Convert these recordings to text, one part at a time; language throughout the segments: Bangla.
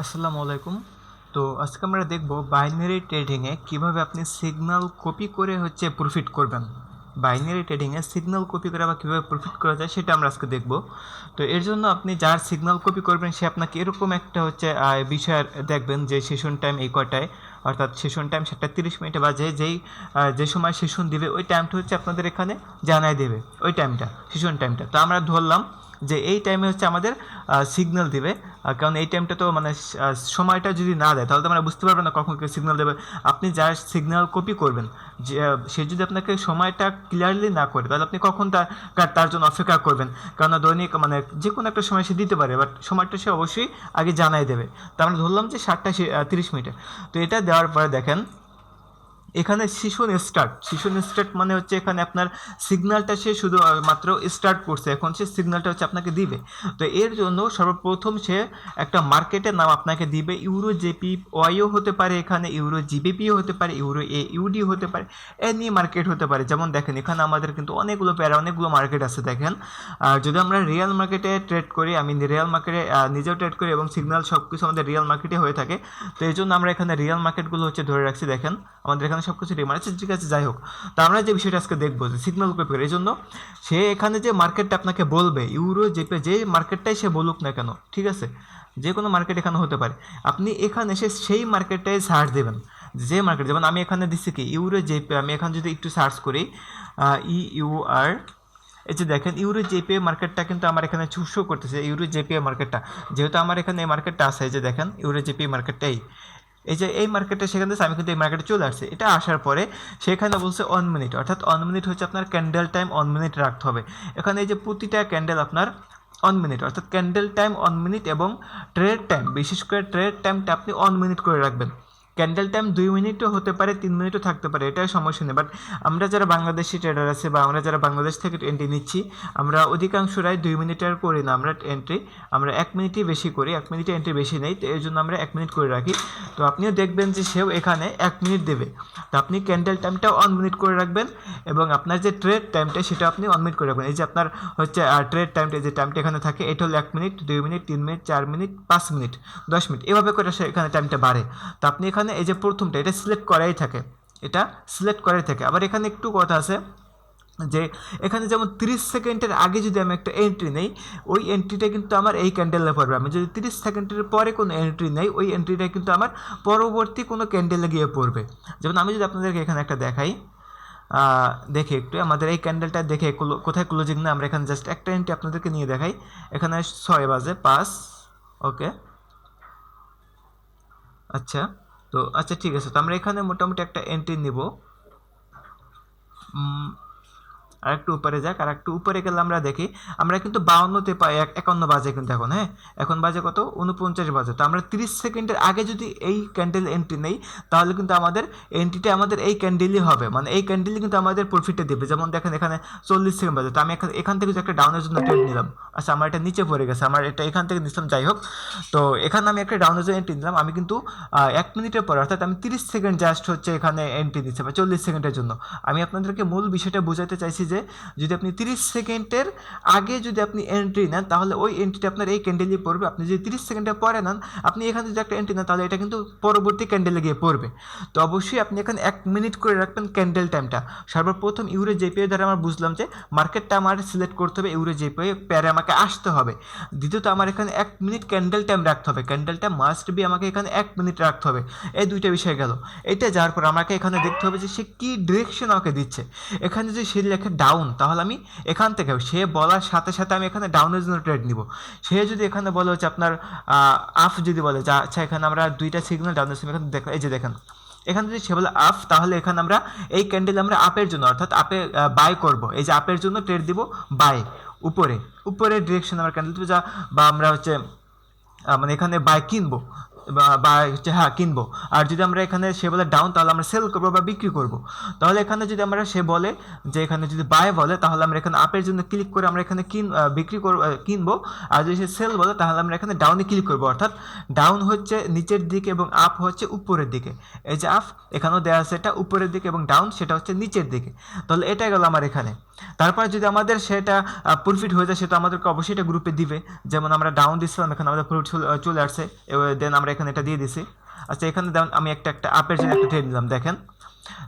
আসসালামু আলাইকুম। তো আজকে আমরা দেখব বাইনারি ট্রেডিংয়ে কীভাবে আপনি সিগন্যাল কপি করে হচ্ছে প্রফিট করবেন। বাইনারি ট্রেডিংয়ে সিগন্যাল কপি করে বা কীভাবে প্রফিট করা যায় সেটা আমরা আজকে দেখব। তো এর জন্য আপনি যার সিগন্যাল কপি করবেন, সে আপনাকে এরকম একটা হচ্ছে বিষয় দেখবেন যে সেশন টাইম এই কটায় অর্থাৎ সেশন টাইম সাতটা তিরিশ মিনিটে বাজে যেই যে সময় সেশন দিবে, ওই টাইমটা হচ্ছে আপনাদের এখানে জানাই দেবে। ওই টাইমটা সেশন টাইমটা তো আমরা ধরলাম যে এই টাইমে হচ্ছে আমাদের সিগন্যাল দিবে। কারণ এই টাইমটা তো মানে সময়টা যদি না দেয়, তাহলে তো আমরা বুঝতে পারব না কখন সিগন্যাল দেবে। আপনি যার সিগন্যাল কপি করবেন, যে সে যদি আপনাকে সময়টা ক্লিয়ারলি না করে, তাহলে আপনি কখন তার তার জন্য অপেক্ষা করবেন? কারণ দৈনিক মানে যে কোনো একটা সময় সে দিতে পারে, বাট সময়টা সে অবশ্যই আগে জানাই দেবে। তো আমরা ধরলাম যে সাতটা তিরিশ মিনিটে। তো এটা দেওয়ার পরে দেখেন এখানে শিশন স্টার্ট শিশন স্টার্ট মানে হচ্ছে এখানে আপনার সিগন্যালটা সে শুধু মাত্র স্টার্ট করছে। এখন সে সিগন্যালটা হচ্ছে আপনাকে দিবে। তো এর জন্য সর্বপ্রথম সে একটা মার্কেটের নাম আপনাকে দিবে। ইউরো জেপি ওয়াইও হতে পারে এখানে ইউরো জিবিপিও হতে পারে ইউরো এ ইউডি হতে পারে এনি মার্কেট হতে পারে। যেমন দেখেন, এখানে আমাদের কিন্তু অনেকগুলো প্যারা অনেকগুলো মার্কেট আছে, দেখেন। আর যদি আমরা রিয়েল মার্কেটে ট্রেড করি আমি রিয়েল মার্কেটে নিজেও ট্রেড করি এবং সিগন্যাল সব কিছু আমাদের রিয়েল মার্কেটে হয়ে থাকে, তো এই জন্য আমরা এখানে রিয়েল মার্কেটগুলো হচ্ছে ধরে রাখছি, দেখেন। আমাদের এখানে সব কিছু রিমার আছে ঠিক আছে, যাই হোক। তো আমরা যে বিষয়টা আজকে দেখব, যে সিগন্যাল কপি এই জন্য সে এখানে যে মার্কেটটা আপনাকে বলবে ইউরো জেপে যে মার্কেটটাই সে বলুক না কেন, ঠিক আছে? যে কোনো মার্কেট এখানে হতে পারে। আপনি এখানে এসে সেই মার্কেটটাই সার্চ দেবেন। যে মার্কেট যেমন আমি এখানে দিচ্ছি কি ইউরো জেপে আমি এখানে যদি একটু সার্চ করি ই ইউ আর এই যে দেখেন ইউরো জেপিএ মার্কেটটা কিন্তু আমার এখানে শো করতেছে ইউরো জেপিএ মার্কেটটা যেহেতু আমার এখানে এই মার্কেটটা আছে যে দেখেন ইউরো জেপিএ মার্কেটটাই এই যে এই মার্কেটে সেখান থেকে আমি কিন্তু এই মার্কেটে চলে আসছে। এটা আসার পরে সেখানে বলছে অন মিনিট অর্থাৎ অন মিনিট হচ্ছে আপনার ক্যান্ডেল টাইম অন মিনিট রাখতে হবে। এখানে এই যে প্রতিটা ক্যান্ডেল আপনার অন মিনিট অর্থাৎ ক্যান্ডেল টাইম অন মিনিট এবং ট্রেড টাইম বিশেষ করে ট্রেড টাইমটা আপনি অন মিনিট করে রাখবেন। ক্যান্ডেল টাইম দুই মিনিটও হতে পারে, তিন মিনিটও থাকতে পারে, এটাই সমস্যা নেই বাট আমরা যারা বাংলাদেশি ট্রেডার আছে বা আমরা যারা বাংলাদেশ থেকে এন্ট্রি নিচ্ছি, আমরা অধিকাংশরাই দুই মিনিটের করি না, আমরা এন্ট্রি আমরা এক মিনিটই বেশি করি, এক মিনিটে এন্ট্রি বেশি নেই, তো এর জন্য আমরা এক মিনিট করে রাখি। তো আপনিও দেখবেন যে সেও এখানে এক মিনিট দেবে। তো আপনি ক্যান্ডেল টাইমটা অন মিনিট করে রাখবেন এবং আপনার যে ট্রেড টাইমটা সেটা আপনি অন মিনিট করে রাখবেন। এই যে আপনার হচ্ছে ট্রেড টাইমটা যে টাইমটা এখানে থাকে, এটা হলো এক মিনিট দুই মিনিট তিন মিনিট চার মিনিট পাঁচ মিনিট দশ মিনিট এভাবে করে এখানে টাইমটা বাড়ে। তো আপনি এখানে এই যে প্রথমটা, এটা সিলেক্ট করাই থাকে। এটা সিলেক্ট করাই থাকে। আবার এখানে একটু কথা আছে যে, এখানে যেমন তিরিশ সেকেন্ডের আগে যদি আমি একটা এন্ট্রি নেই, ওই এন্ট্রিটা কিন্তু আমার এই ক্যান্ডেলে পড়বে। আমি যদি তিরিশ সেকেন্ডের পরে কোনো এন্ট্রি নেই, ওই এন্ট্রিটা কিন্তু আমার পরবর্তী কোনো ক্যান্ডেলে গিয়ে পড়বে। যেমন আমি যদি আপনাদেরকে এখানে একটা দেখাই দেখে একটু, আমাদের এই ক্যান্ডেলটা দেখে কোথায় ক্লোজিং না, আমরা এখানে জাস্ট একটা এন্ট্রি আপনাদেরকে নিয়ে দেখাই। এখানে ছয় বাজে, পাঁচ ওকে আচ্ছা। তো আচ্ছা ঠিক আছে। তো আমরা এখানে মোটামুটি একটা এন্ট্রি নিব। আর একটু উপরে যাক আর একটু উপরে গেলে আমরা দেখি, আমরা কিন্তু বাউন্নতে পাই, এক একান্ন বাজে কিন্তু এখন হ্যাঁ? এখন বাজে কত? উনপঞ্চাশ বাজে। তো আমরা তিরিশ সেকেন্ডের আগে যদি এই ক্যান্ডেল এন্ট্রি নেই, তাহলে কিন্তু আমাদের এন্ট্রিটা আমাদের এই ক্যান্ডেলই হবে। মানে এই ক্যান্ডেলই কিন্তু আমাদের প্রফিটে দেবে। যেমন দেখেন এখানে চল্লিশ সেকেন্ড বাজে। তো আমি এখান এখান থেকে একটা ডাউনের জন্য ট্রেড নিলাম। আচ্ছা আমার এটা নিচে পড়ে গেছে। আমার এটা এখান থেকে নিলাম, যাই হোক। তো এখানে আমি একটা ডাউনের জন্য এন্ট্রি নিলাম। আমি কিন্তু এক মিনিটের পরে, অর্থাৎ আমি তিরিশ সেকেন্ড জাস্ট হচ্ছে এখানে এন্ট্রি দিচ্ছে বা চল্লিশ সেকেন্ডের জন্য। আমি আপনাদেরকে মূল বিষয়টা বোঝাতে চাইছি যে যদি আপনি তিরিশ সেকেন্ডের আগে যদি আপনি এন্ট্রি নেন, তাহলে ওই এন্ট্রিটা আপনার এই ক্যান্ডেলে পড়বে। আপনি যদি তিরিশ সেকেন্ডের পরে নেন, আপনি এখানে যদি একটা এন্ট্রি নেন, তাহলে এটা কিন্তু পরবর্তী ক্যান্ডেলে গিয়ে পড়বে। তো অবশ্যই আপনি এখানে এক মিনিট করে রাখবেন ক্যান্ডেল টাইমটা সর্বপ্রথম ইউরো জেপিএ দ্বারা আমার বুঝলাম যে মার্কেটটা আমার সিলেক্ট করতে হবে ইউরো জেপিএ প্যারে আমাকে আসতে হবে। দ্বিতীয়ত আমার এখানে এক মিনিট ক্যান্ডেল টাইম রাখতে হবে। ক্যান্ডেল টাইম মাস্ট বি আমাকে এখানে এক মিনিট রাখতে হবে। এই দুইটা বিষয় গেল। এটা যাওয়ার পর আমাকে এখানে দেখতে হবে যে সে কী ডিরেকশন আমাকে দিচ্ছে। এখানে যদি সে লেখে ডাউন তাহলে আমি এখান থেকে সে বলার সাথে সাথে আমি এখানে ডাউনের জন্য ট্রেড নিব। সে যদি এখানে বলে হচ্ছে আপনার আফ যদি বলে, যে আচ্ছা এখানে আমরা দুইটা সিগন্যাল ডাউনের সময় এখানে দেখ, এই যে দেখেন, এখানে যদি সে বলে আপ তাহলে এখানে আমরা এই ক্যান্ডেল আমরা আপের জন্য, অর্থাৎ আপে বাই করব। এই যে আপের জন্য ট্রেড দিব বাই উপরে উপরে ডিরেকশন আমরা ক্যান্ডেল যা, বা আমরা হচ্ছে মানে এখানে বাই কিনবো। বা- হ্যাঁ কিনবো। আর যদি আমরা এখানে সে বলে ডাউন তাহলে আমরা সেল করব বা বিক্রি করব। তাহলে এখানে যদি আমরা সে বলে যে, এখানে যদি বাই বলে, তাহলে আমরা এখানে আপের জন্য ক্লিক করে আমরা এখানে কিন বিক্রি করব কিনবো। আর যদি সে সেল বলে, তাহলে আমরা এখানে ডাউনে ক্লিক করব। অর্থাৎ ডাউন হচ্ছে নিচের দিকে এবং আপ হচ্ছে উপরের দিকে। এই যে আপ এখানেও দেওয়া আছে এটা উপরের দিকে এবং ডাউন সেটা হচ্ছে নিচের দিকে। তাহলে এটা গেল আমার এখানে। তারপর যদি আমাদের সেটা প্রফিট হয়ে যায়, সেটা আমাদেরকে অবশ্যই এটা গ্রুপে দিবে। যেমন আমরা ডাউন দিচ্ছিলাম এখানে আমাদের প্রফিট চলে আসছে। দেন আমরা এখানে এটা দিয়ে দিছি। আচ্ছা এখানে আমি একটা একটা আপের জন্য একটা ট্রেড নিলাম দেখেন।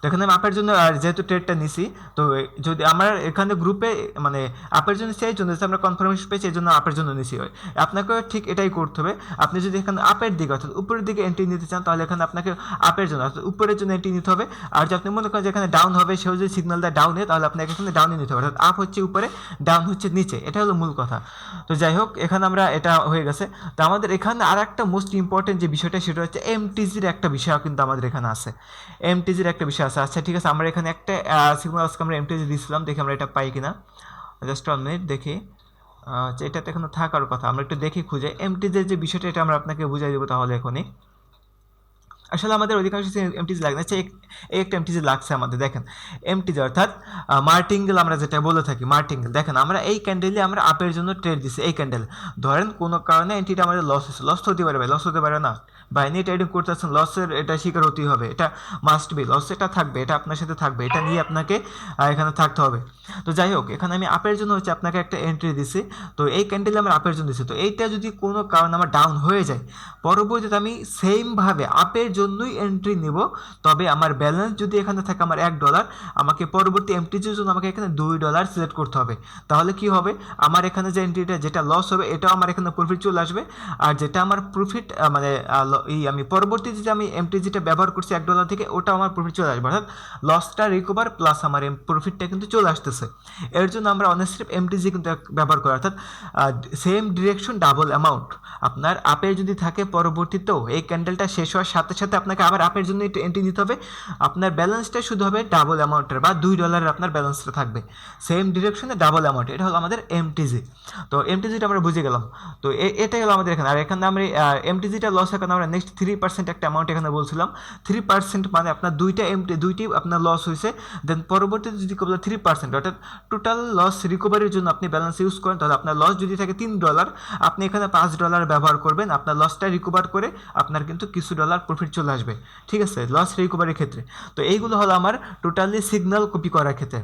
তো এখানে আপের জন্য আর যেহেতু ট্রেডটা নিছি, তো যদি আমার এখানে গ্রুপে মানে আপের জন্য সেই জন্য আমরা কনফার্মেশন পেয়েছি, এই জন্য আপের জন্য নিছি হয় আপনাকে ঠিক এটাই করতে হবে। আপনি যদি এখানে আপের দিকে, অর্থাৎ উপরের দিকে এন্ট্রি নিতে চান, তাহলে এখানে আপনাকে আপের জন্য, অর্থাৎ উপরের জন্য এন্ট্রি নিতে হবে। আর যদি আপনি মনে করেন যে এখানে ডাউন হবে, সেও যদি সিগন্যাল দেয় ডাউনে তাহলে আপনাকে এখানে ডাউনে নিতে হবে। অর্থাৎ আপ হচ্ছে উপরে ডাউন হচ্ছে নিচে। এটা হলো মূল কথা। তো যাই হোক, এখানে আমরা এটা হয়ে গেছে। তো আমাদের এখানে আর একটা মোস্ট ইম্পর্টেন্ট যে বিষয়টা, সেটা হচ্ছে এমটিজির একটা বিষয় কিন্তু আমাদের এখানে আছে। এমটিজির একটা বিষয় আছে। আচ্ছা ঠিক আছে, আমরা এখানে একটা সিগন্যাল আজকে আমরা এমটিজি দিয়েছিলাম দেখি আমরা এটা পাই কিনা। জাস্ট ওয়ান মিনিট দেখি। আচ্ছা এটাতে এখনও থাকার কথা, আমরা একটু দেখি, খুঁজে। এমটিজের যে বিষয়টা, এটা আমরা আপনাকে বুঝাই দেবো তাহলে এখনই। আসলে আমাদের অধিকাংশ এমটিজি লাগে না এক- একটা এমটিজি লাগছে আমাদের, দেখেন। এমটিজি অর্থাৎ মার্টিঙ্গেল আমরা যেটা বলে থাকি মার্টিঙ্গেল দেখেন, আমরা এই ক্যান্ডেলে আমরা আপের জন্য ট্রেড দিছি, এই ক্যান্ডেল ধরেন, কোনো কারণে এন্ট্রিটা আমাদের লস হচ্ছে লস হতে পারে ভাই লস হতে পারে না। বাইনি ট্রেডিং করতেছেন লসের এটা শিকার হতেই হবে, এটা মাস্ট বি লস এটা থাকবে, এটা আপনার সাথে থাকবে, এটা নিয়ে আপনাকে এখানে থাকতে হবে। তো যাই হোক, এখানে আমি আপের জন্য হচ্ছে আপনাকে একটা এন্ট্রি দিছি, তো এই ক্যান্ডেলে আমার আপের জন্য দিছি। তো এইটা যদি কোনো কারণে আমার ডাউন হয়ে যায়, পরবর্তীতে আমি সেমভাবে আপের জন্যই এন্ট্রি নিব। তবে আমার ব্যালেন্স যদি এখানে থাকে আমার এক ডলার আমাকে পরবর্তী এমটিজির জন্য আমাকে এখানে দুই ডলার সিলেক্ট করতে হবে। তাহলে কি হবে? আমার এখানে যে এন্ট্রিটা যেটা লস হবে, এটাও আমার এখানে প্রফিট চলে আসবে। আর যেটা আমার প্রফিট মানে এই আমি পরবর্তীতে যে আমি এমটিজিটা ব্যবহার করছি এক ডলার থেকে, ওটাও আমার প্রফিট চলে আসবে। অর্থাৎ লসটা রিকভার প্লাস আমার প্রফিটটা কিন্তু চলে আসতেছে। এর জন্য আমরা অনেক অনেস্ট্রিপ এমটিজি কিন্তু ব্যবহার করি, অর্থাৎ সেম ডিরেকশন ডাবল অ্যামাউন্ট আপনার আপের যদি থাকে পরবর্তীতেও, এই ক্যান্ডেলটা শেষ হওয়ার সাথে সাথে আপনাকে আবার আপের জন্য একটু এন্ট্রি নিতে হবে। আপনার ব্যালেন্সটা শুধু হবে ডাবল অ্যামাউন্টের বা দুই ডলারের আপনার ব্যালেন্সটা থাকবে। সেম ডিরেকশনে ডাবল অ্যামাউন্ট এটা হলো আমাদের এমটিজি তো এমটিজিটা আমরা বুঝে গেলাম। তো এ- এটাই হলো আমাদের এখানে। আর এখানে আমরা এমটিজিটা লস এখানে আমরা নেক্সট থ্রি পার্সেন্ট একটা অ্যামাউন্ট এখানে বলছিলাম। থ্রি পার্সেন্ট মানে আপনার দুইটা এমটি দুইটি আপনার লস হয়েছে। দেন পরবর্তীতে যদি কেবল থ্রি পার্সেন্ট অর্থাৎ টোটাল লস রিকভারির জন্য আপনি ব্যালেন্স ইউজ করেন, তাহলে আপনার লস যদি থাকে তিন ডলার আপনি এখানে পাঁচ ডলার ব্যবহার করবেন। আপনার লসটা রিকভার করে আপনার কিন্তু কিছু ডলার প্রফিট চলে আসবে। ঠিক আছে? লস রিকভারির ক্ষেত্রে। তো এইগুলো হলো আমার টোটালি সিগন্যাল কপি করার ক্ষেত্রে।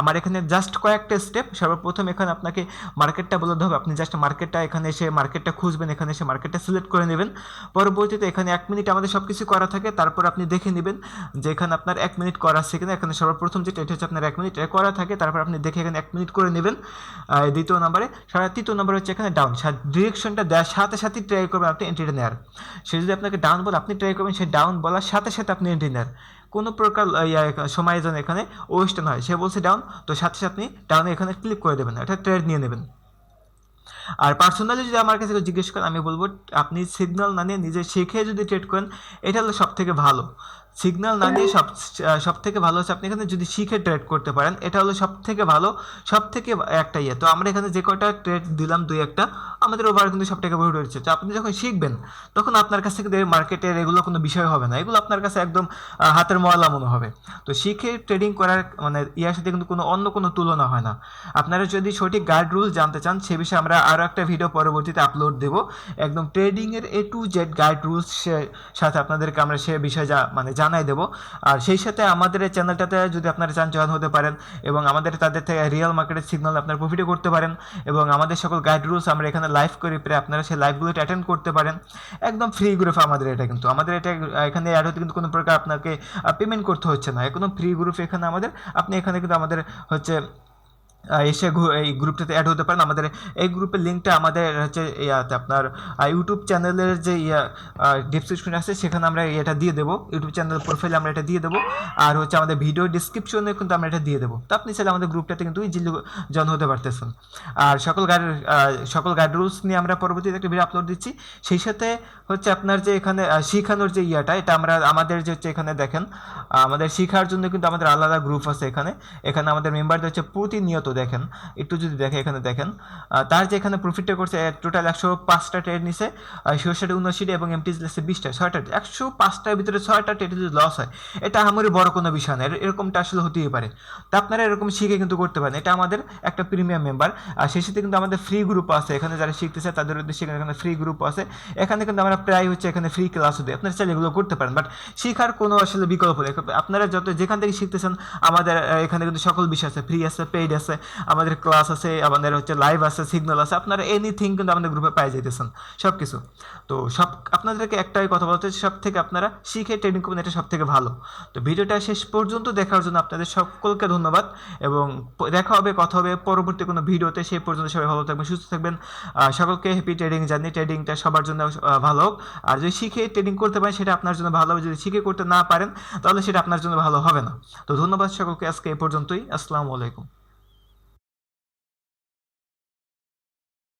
আমার এখানে জাস্ট কয়েকটা স্টেপ সর্বপ্রথম এখানে আপনাকে মার্কেটটা বলে দিতে হবে। আপনি জাস্ট মার্কেটটা এখানে এসে মার্কেটটা খুঁজবেন, এখানে এসে মার্কেটটা সিলেক্ট করে নেবেন। পরবর্তীতে এখানে এক মিনিট আমাদের সব কিছু করা থাকে, তারপর আপনি দেখে নেবেন যে এখানে আপনার এক মিনিট করা আছে কিনা। এখানে সর্বপ্রথম যেটা, এটা হচ্ছে আপনার এক মিনিট এটা করা থাকে, তারপর আপনি দেখে এখানে এক মিনিট করে নেবেন। দ্বিতীয় নম্বরে সারা তৃতীয় নম্বর হচ্ছে এখানে ডাউন ডিরেকশনটা দেওয়ার সাথে সাথে ট্রাই করবেন আপনি এন্ট্রিটা নেওয়ার সে যদি আপনাকে ডাউন বলে আপনি ট্রাই করবেন, সে ডাউন বলার সাথে সাথে আপনি এন্ট্রি নেন। কোনো প্রকার সময় যেন এখানে ওয়েস্ট না হয়। সে বলছে ডাউন তো সাথে সাথে আপনি ডাউনে এখানে ক্লিক করে দেবেন একটা ট্রেড নিয়ে নেবেন। আর পার্সোনালি যদি আমার কাছে জিজ্ঞেস করেন আমি বলব, আপনি সিগনাল না নিয়ে নিজে শিখে যদি ট্রেড করেন, এটা হলো সব থেকে ভালো। সিগন্যাল না নিয়ে সব সব থেকে ভালো হচ্ছে আপনি এখানে যদি শিখে ট্রেড করতে পারেন, এটা হলো সব থেকে ভালো সব থেকে একটা ইয়ে। তো আমরা এখানে যে কয়টা ট্রেড দিলাম, দুই একটা, আমাদের ওভার কিন্তু সব থেকে বড় রয়েছে তো আপনি যখন শিখবেন, তখন আপনার কাছ থেকে মার্কেটের এগুলো কোনো বিষয় হবে না। এগুলো আপনার কাছে একদম হাতের ময়লা মনে হবে। তো শিখে ট্রেডিং করার মানে ইয়ার সাথে কিন্তু কোনো, অন্য কোনো তুলনা হয় না। আপনারা যদি সঠিক গাইড রুলস জানতে চান, সে বিষয়ে আমরা আরও একটা ভিডিও পরবর্তীতে আপলোড দেব। একদম ট্রেডিংয়ের A to Z guide rules সাথে আপনাদেরকে আমরা সে বিষয়ে যা মানে জানাই দেব। আর সেই সাথে আমাদের এই চ্যানেলটাতে যদি আপনারা চান জয়েন হতে পারেন এবং আমাদের তাদের থেকে রিয়েল মার্কেটের সিগনাল আপনারা প্রফিটও করতে পারেন এবং আমাদের সকল গাইড রুলস আমরা এখানে লাইভ করি প্রায় আপনারা সেই লাইভগুলোতে অ্যাটেন্ড করতে পারেন। একদম ফ্রি গ্রুপ আমাদের এটা কিন্তু। আমাদের এটা এখানে অ্যাড হতে কিন্তু কোনো প্রকার আপনাকে পেমেন্ট করতে হচ্ছে না। একদম ফ্রি গ্রুপ এখানে আমাদের, আপনি এখানে কিন্তু আমাদের হচ্ছে এসে এই গ্রুপটাতে অ্যাড হতে পারেন। আমাদের এই গ্রুপের লিঙ্কটা আমাদের হচ্ছে ইয়াতে আপনার ইউটিউব চ্যানেলের যে ইয়া ডিসক্রিপশন আছে, সেখানে আমরা এটা দিয়ে দেবো। ইউটিউব চ্যানেল প্রোফাইলে আমরা এটা দিয়ে দেবো। আর হচ্ছে আমাদের ভিডিও ডিসক্রিপশনে কিন্তু আমরা এটা দিয়ে দেবো। তো আপনি চাইলে আমাদের গ্রুপটাতে কিন্তু ইজিলি জন হতে পারতেছেন। আর সকল গাইড সকল গাইড রুলস নিয়ে আমরা পরবর্তীতে একটা ভিডিও আপলোড দিচ্ছি। সেই সাথে হচ্ছে আপনার যে এখানে শিখানোর যে ইয়াটা, এটা আমরা, আমাদের যে হচ্ছে এখানে দেখেন আমাদের শেখার জন্য কিন্তু আমাদের আলাদা গ্রুপ আছে এখানে। এখানে আমাদের মেম্বারদের হচ্ছে প্রতিনিয়ত দেখেন, একটু যদি দেখে এখানে দেখেন তার যে এখানে প্রফিটটা করছে টোটাল একশো পাঁচটা ট্রেড নিছে সরষেটা উনআশিটা এবং এমটি দিচ্ছে বিশটা, ছয়টা একশো পাঁচটার ভিতরে ছয়টা ট্রেড যদি লস হয়, এটা আমারই বড় কোনো বিষয় না, এর- এরকমটা আসলে হতেই পারে। তো আপনারা এরকম শিখে কিন্তু করতে পারেন, এটা আমাদের একটা প্রিমিয়াম মেম্বার আর সেই কিন্তু আমাদের ফ্রি গ্রুপ আছে, এখানে যারা শিখতেছে, তাদের উদ্দেশ্যে এখানে ফ্রি গ্রুপ আছে, এখানে কিন্তু আমরা প্রায় হচ্ছে এখানে ফ্রি ক্লাসও দিই, আপনারা চাইলে এগুলো করতে পারেন বাট শেখার কোনো আসলে বিকল্প নেই, আপনারা যত যেখান থেকে শিখতেছেন, আমাদের এখানে কিন্তু সকল বিষয় আছে ফ্রি আছে পেইড আছে আমাদের ক্লাস আছে, আমাদের হচ্ছে লাইভ আছে সিগন্যাল আছে, আপনারা এনিথিং কিন্তু আমাদের গ্রুপে পাই যেতেছেন সব কিছু তো সব, আপনাদেরকে একটাই কথা বলতে সব থেকে আপনারা শিখে ট্রেনিং করবেন, এটা সব থেকে ভালো। তো ভিডিওটা শেষ পর্যন্ত দেখার জন্য আপনাদের সকলকে ধন্যবাদ, এবং দেখা হবে, কথা হবে পরবর্তী কোনো ভিডিওতে, সেই পর্যন্ত সবাই ভালো থাকবেন, সুস্থ থাকবেন সকলকে হ্যাপি ট্রেডিং জানি ট্রেডিংটা সবার জন্য ভালো হোক। আর যদি শিখে ট্রেডিং করতে পারেন, সেটা আপনার জন্য ভালো হবে, যদি শিখে করতে না পারেন, তাহলে সেটা আপনার জন্য ভালো হবে না। তো ধন্যবাদ সকলকে, আজকে এ পর্যন্তই, আসসালামু আলাইকুম।